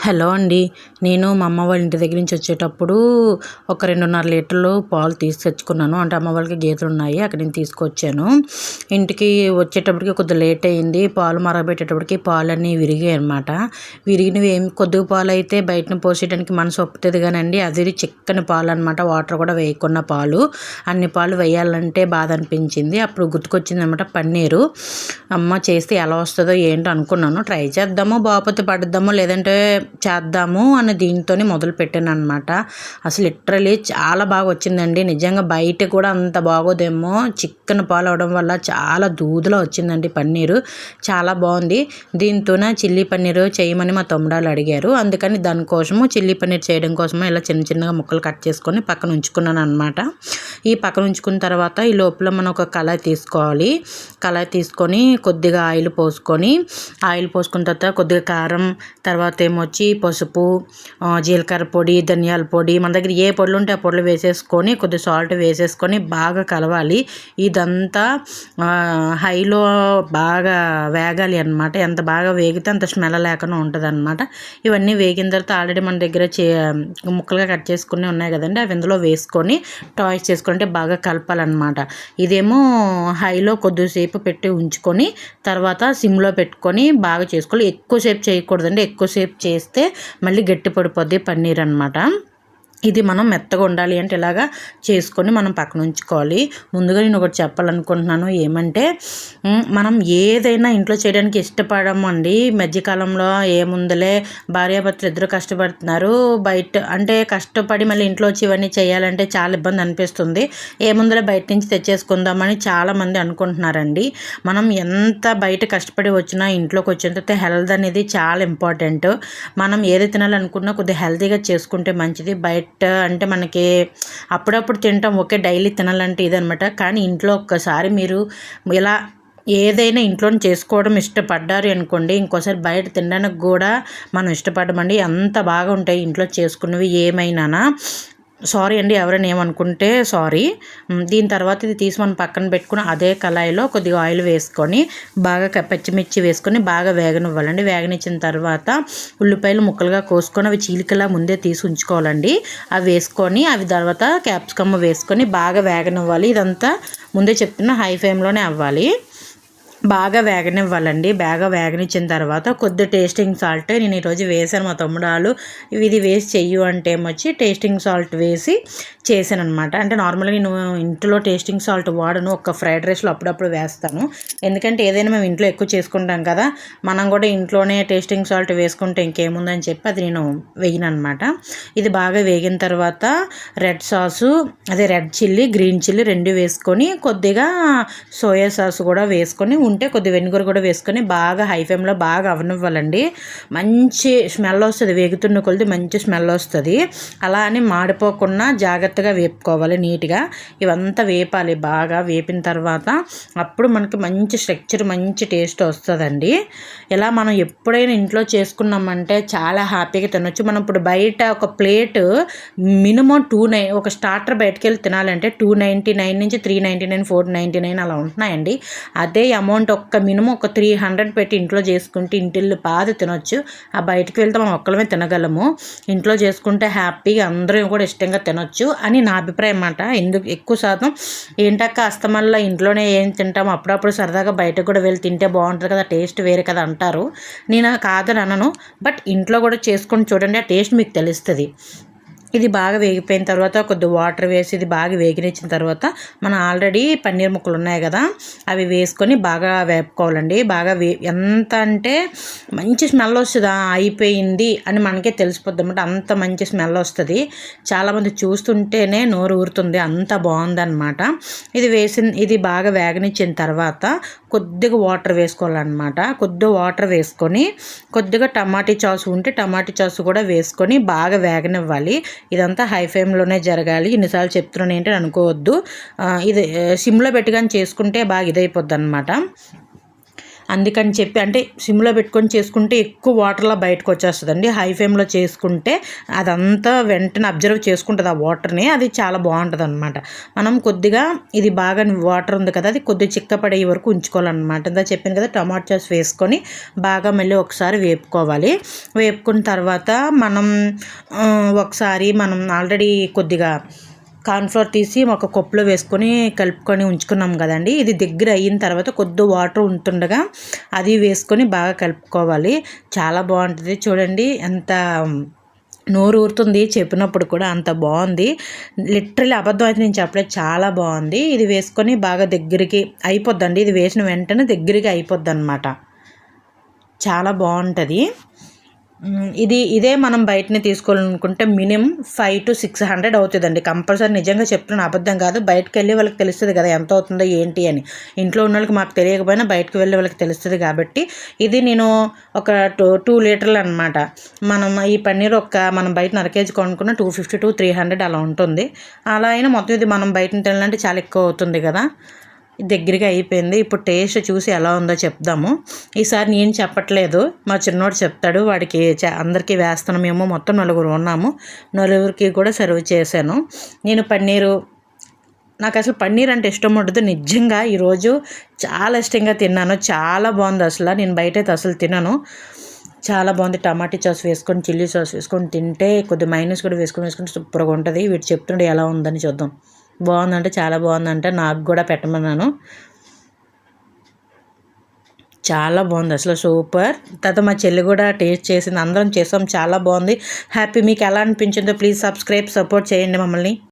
Hello అండి. నేను మా అమ్మ వాళ్ళ ఇంటి దగ్గర నుంచి వచ్చేటప్పుడు ఒక రెండున్నర లీటర్లు పాలు తీసి తెచ్చుకున్నాను. అంటే అమ్మ వాళ్ళకి గేదెలు ఉన్నాయి అక్కడ నేను తీసుకొచ్చాను. ఇంటికి వచ్చేటప్పటికి కొద్దిగా లేట్ అయింది. పాలు మరగబెట్టేటప్పటికి పాలు అన్నీ విరిగాయి అనమాట విరిగినవి ఏమి కొద్దిగా పాలు అయితే బయటను పోసేయడానికి మనసు ఒప్పుతుంది కానండి. అది చిక్కని పాలు అనమాట వాటర్ కూడా వేయకున్న పాలు. అన్ని పాలు వేయాలంటే బాధ అనిపించింది. అప్పుడు గుర్తుకొచ్చింది అనమాట పన్నీరు. అమ్మ చేస్తే ఎలా వస్తుందో ఏంటో అనుకున్నాను. ట్రై చేద్దామో బాపతి పడుద్దామో లేదంటే చేద్దాము అని దీంతోనే మొదలు పెట్టాను అనమాట అసలు లిటరలీ చాలా బాగా వచ్చిందండి. నిజంగా బయట కూడా అంత బాగోదేమో. చికెన్ పాలు అవడం వల్ల చాలా దూదులో వచ్చిందండి పన్నీరు. చాలా బాగుంది. దీంతోనే చిల్లీ పన్నీరు చేయమని మా తమ్ముడాలు అడిగారు. అందుకని దానికోసము చిల్లీ పన్నీర్ చేయడం కోసము ఇలా చిన్న చిన్నగా ముక్కలు కట్ చేసుకొని పక్కన ఉంచుకున్నాను అనమాట ఈ పక్కన ఉంచుకున్న తర్వాత ఈ లోపల మనం ఒక కళాయి తీసుకోవాలి. కళాయి తీసుకొని కొద్దిగా ఆయిల్ పోసుకొని ఆయిల్ పోసుకున్న తర్వాత కొద్దిగా కారం తర్వాత ఏమొచ్చి వచ్చి పసుపు జీలకర్ర పొడి ధనియాల పొడి మన దగ్గర ఏ పొడులు ఉంటే ఆ పొడులు వేసేసుకొని కొద్దిగా సాల్ట్ వేసేసుకొని బాగా కలవాలి. ఇదంతా హైలో బాగా వేగాలి అనమాట ఎంత బాగా వేగితే అంత స్మెల్ లేకుండా ఉంటుంది అనమాట ఇవన్నీ వేగిన తర్వాత ఆల్రెడీ మన దగ్గర చే ముక్కలుగా కట్ చేసుకుని ఉన్నాయి కదండి. అవి ఇందులో వేసుకొని టాయిస్ చేసుకొని చేసుకుంటే బాగా కలపాలన్నమాట. ఇదేమో హైలో కొద్దిసేపు పెట్టి ఉంచుకొని తర్వాత సిమ్లో పెట్టుకొని బాగా చేసుకోవాలి. ఎక్కువసేపు చేయకూడదండి. ఎక్కువసేపు చేస్తే మళ్ళీ గట్టి పడిపోద్ది పన్నీర్ అనమాట ఇది మనం మెత్తగా ఉండాలి అంటే ఇలాగా చేసుకొని మనం పక్కన ఉంచుకోవాలి. ముందుగా నేను ఒకటి చెప్పాలనుకుంటున్నాను ఏమంటే మనం ఏదైనా ఇంట్లో చేయడానికి ఇష్టపడము అండి. మధ్యకాలంలో ఏముందలే భార్యాభర్తలు ఇద్దరు కష్టపడుతున్నారు. బయట అంటే కష్టపడి మళ్ళీ ఇంట్లో వచ్చి ఇవన్నీ చేయాలంటే చాలా ఇబ్బంది అనిపిస్తుంది. ఏముందలే బయట నుంచి తెచ్చేసుకుందామని చాలామంది అనుకుంటున్నారండి. మనం ఎంత బయట కష్టపడి వచ్చినా ఇంట్లోకి వచ్చిన తర్వాత హెల్త్ అనేది చాలా ఇంపార్టెంట్. మనం ఏది తినాలనుకున్నా కొద్దిగా హెల్తీగా చేసుకుంటే మంచిది. బయట అంటే మనకి అప్పుడప్పుడు తింటాం. ఓకే డైలీ తినాలంటే ఇదనమాట కానీ ఇంట్లో ఒక్కసారి మీరు ఇలా ఏదైనా ఇంట్లో చేసుకోవడం ఇష్టపడ్డారు అనుకోండి ఇంకోసారి బయట తినడానికి కూడా మనం ఇష్టపడమండి. అంత బాగా ఉంటాయి ఇంట్లో చేసుకున్నవి ఏమైనా సారీ అండి ఎవరైనా ఏమనుకుంటే సారీ. దీని తర్వాత ఇది తీసి మనం పక్కన పెట్టుకుని అదే కళాయిలో కొద్దిగా ఆయిల్ వేసుకొని బాగా పచ్చిమిర్చి వేసుకొని బాగా వేగనివ్వాలండి. వేగనిచ్చిన తర్వాత ఉల్లిపాయలు ముక్కలుగా కోసుకొని అవి చీలికలా ముందే తీసి ఉంచుకోవాలండి. అవి వేసుకొని అవి తర్వాత క్యాప్సికమ్ వేసుకొని బాగా వేగనివ్వాలి. ఇదంతా ముందే చెప్తున్న హై ఫ్లేమ్లోనే అవ్వాలి. బాగా వేగనివ్వాలండి. బాగా వేగనిచ్చిన తర్వాత కొద్ది టేస్టింగ్ సాల్ట్ నేను ఈరోజు వేసాను మా తమ్ముడాలు. ఇది వేసి చెయ్యు అంటే ఏమొచ్చి టేస్టింగ్ సాల్ట్ వేసి చేశాను అనమాట అంటే నార్మల్గా నేను ఇంట్లో టేస్టింగ్ సాల్ట్ వాడను. ఒక ఫ్రైడ్ రైస్లో అప్పుడప్పుడు వేస్తాను. ఎందుకంటే ఏదైనా మేము ఇంట్లో ఎక్కువ చేసుకుంటాం కదా మనం కూడా ఇంట్లోనే టేస్టింగ్ సాల్ట్ వేసుకుంటే ఇంకేముందని చెప్పి అది నేను వేయను అనమాట ఇది బాగా వేగిన తర్వాత రెడ్ సాసు అదే రెడ్ చిల్లీ గ్రీన్ చిల్లీ రెండు వేసుకొని కొద్దిగా సోయా సాస్ కూడా వేసుకొని ఉంటే కొద్ది వెనుగురు కూడా వేసుకొని బాగా హై ఫ్లేమ్లో బాగా అవనివ్వాలండి. మంచి స్మెల్ వస్తుంది. వేగుతున్న కొలిది మంచి స్మెల్ వస్తుంది. అలా అని మాడిపోకుండా జాగ్రత్తగా వేపుకోవాలి నీట్గా. ఇవంతా వేపాలి. బాగా వేపిన తర్వాత అప్పుడు మనకి మంచి స్ట్రక్చర్ మంచి టేస్ట్ వస్తుందండి. ఇలా మనం ఎప్పుడైనా ఇంట్లో చేసుకున్నామంటే చాలా హ్యాపీగా తినొచ్చు. మనం ఇప్పుడు బయట ఒక ప్లేట్ మినిమం టూ నైన్ ఒక స్టార్టర్ బయటకు వెళ్ళి తినాలంటే టూ నైంటీ నైన్ నుంచి three ninety nine four ninety nine అలా ఉంటున్నాయండి. అదే అమౌంట్ అమౌంట్ ఒక్క మినిమం ఒక త్రీ హండ్రెడ్ పెట్టి ఇంట్లో చేసుకుంటే ఇంటిల్లు బాధ తినొచ్చు. ఆ బయటకు వెళ్తే మనం ఒక్కలమే తినగలము. ఇంట్లో చేసుకుంటే హ్యాపీగా అందరం కూడా ఇష్టంగా తినొచ్చు అని నా అభిప్రాయం అన్నమాట. ఎందుకు? ఎక్కువ శాతం ఏంటక్క అస్తమల్లా ఇంట్లోనే ఏం తింటాం అప్పుడప్పుడు సరదాగా బయటకు కూడా వెళ్ళి తింటే బాగుంటుంది కదా టేస్ట్ వేరే కదా అంటారు. నేను కాదని అనను. బట్ ఇంట్లో కూడా చేసుకొని చూడండి ఆ టేస్ట్ మీకు తెలుస్తుంది. ఇది బాగా వేగిపోయిన తర్వాత కొద్ది వాటర్ వేసి ఇది బాగా వేగినిచ్చిన తర్వాత మనం ఆల్రెడీ పన్నీర్ ముక్కలు ఉన్నాయి కదా అవి వేసుకొని బాగా వేపుకోవాలండి. బాగా వే ఎంత అంటే మంచి స్మెల్ వస్తుందా అయిపోయింది అని మనకే తెలిసిపోద్ది అనమాట అంత మంచి స్మెల్ వస్తుంది. చాలామంది చూస్తుంటేనే నోరు ఊరుతుంది. అంత బాగుందన్నమాట. ఇది వేసిన ఇది బాగా వేగనిచ్చిన తర్వాత కొద్దిగా వాటర్ వేసుకోవాలన్నమాట. కొద్దిగా వాటర్ వేసుకొని కొద్దిగా టమాటీ చాసు ఉంటే టమాటీ చాసు కూడా వేసుకొని బాగా వేగనివ్వాలి. ఇదంతా హై ఫ్లేమ్లోనే జరగాలి. ఇన్నిసార్లు చెప్తున్నాను ఏంటని అనుకోవద్దు. ఇది సిమ్లో పెట్టుకొని చేసుకుంటే బాగా ఇదైపోద్ది అనమాట అందుకని చెప్పి అంటే సిమ్లో పెట్టుకొని చేసుకుంటే ఎక్కువ వాటర్లో బయటకు వచ్చేస్తుందండి హై ఫ్లేమ్లో చేసుకుంటే అదంతా వెంటనే అబ్జర్వ్ చేసుకుంటుంది ఆ వాటర్ని. అది చాలా బాగుంటుంది అనమాట మనం కొద్దిగా ఇది బాగా వాటర్ ఉంది కదా అది కొద్దిగా చిక్కపడే వరకు ఉంచుకోవాలన్నమాట. ఇందా చెప్పాను కదా టమాటో సాస్ వేసుకొని బాగా మళ్ళీ ఒకసారి వేపుకోవాలి. వేపుకున్న తర్వాత మనం ఒకసారి మనం ఆల్రెడీ కొద్దిగా కార్న్ఫ్లోర్ తీసి ఒక కప్పులో వేసుకొని కలుపుకొని ఉంచుకున్నాం కదండి. ఇది దగ్గర అయిన తర్వాత కొద్ది వాటర్ ఉంటుండగా అది వేసుకొని బాగా కలుపుకోవాలి. చాలా బాగుంటుంది. చూడండి ఎంత నోరు ఊరుతుంది చెప్పినప్పుడు కూడా అంత బాగుంది. లిటరలీ అబద్ధం అయితే నేను చెప్పలేదు. చాలా బాగుంది. ఇది వేసుకొని బాగా దగ్గరికి అయిపోద్దండి. ఇది వేసిన వెంటనే దగ్గరికి అయిపోద్ది అనమాట చాలా బాగుంటుంది. ఇది ఇదే మనం బయటనే తీసుకోవాలనుకుంటే minimum five to six hundred అవుతుందండి. కంపల్సరీ నిజంగా చెప్తున్న అబద్ధం కాదు. బయటకు వెళ్ళి వాళ్ళకి తెలుస్తుంది కదా ఎంత అవుతుందో ఏంటి అని. ఇంట్లో ఉన్న వాళ్ళకి మాకు తెలియకపోయినా బయటకు వెళ్ళి వాళ్ళకి తెలుస్తుంది కాబట్టి ఇది నేను ఒక టూ టూ లీటర్లు అనమాట మనం ఈ పన్నీర్ ఒక మనం బయట నరకేజీ కొనుక్కున్న two fifty to three hundred అలా ఉంటుంది. అలా అయినా మొత్తం ఇది మనం బయట తినాలంటే చాలా ఎక్కువ అవుతుంది కదా. దగ్గరగా అయిపోయింది. ఇప్పుడు టేస్ట్ చూసి ఎలా ఉందో చెప్దాము. ఈసారి నేను చెప్పట్లేదు. మా చిన్నోడు చెప్తాడు. వాడికి అందరికీ వేస్తాను మేము మొత్తం నలుగురు ఉన్నాము. నలుగురికి కూడా సర్వ్ చేశాను. నేను పన్నీరు నాకు అసలు పన్నీర్ అంటే ఇష్టం ఉండదు. నిజంగా ఈరోజు చాలా ఇష్టంగా తిన్నాను. చాలా బాగుంది అసలు. నేను బయట అయితే అసలు తినను. చాలా బాగుంది. టమాటా సాస్ వేసుకొని చిల్లీ సాస్ వేసుకొని తింటే కొద్దిగా మైనస్ కూడా వేసుకొని వేసుకొని సూపర్గా ఉంటుంది. వీటి చెప్తుండే ఎలా ఉందని చూద్దాం. బాగుందంటే చాలా బాగుందంటే నాకు కూడా పెట్టమన్నాను. చాలా బాగుంది అసలు సూపర్. తర్వాత మా చెల్లి కూడా టేస్ట్ చేసింది. అందరం చేసాం. చాలా బాగుంది. హ్యాపీ. మీకు ఎలా అనిపించిందో ప్లీజ్ సబ్స్క్రైబ్ సపోర్ట్ చేయండి మమ్మల్ని.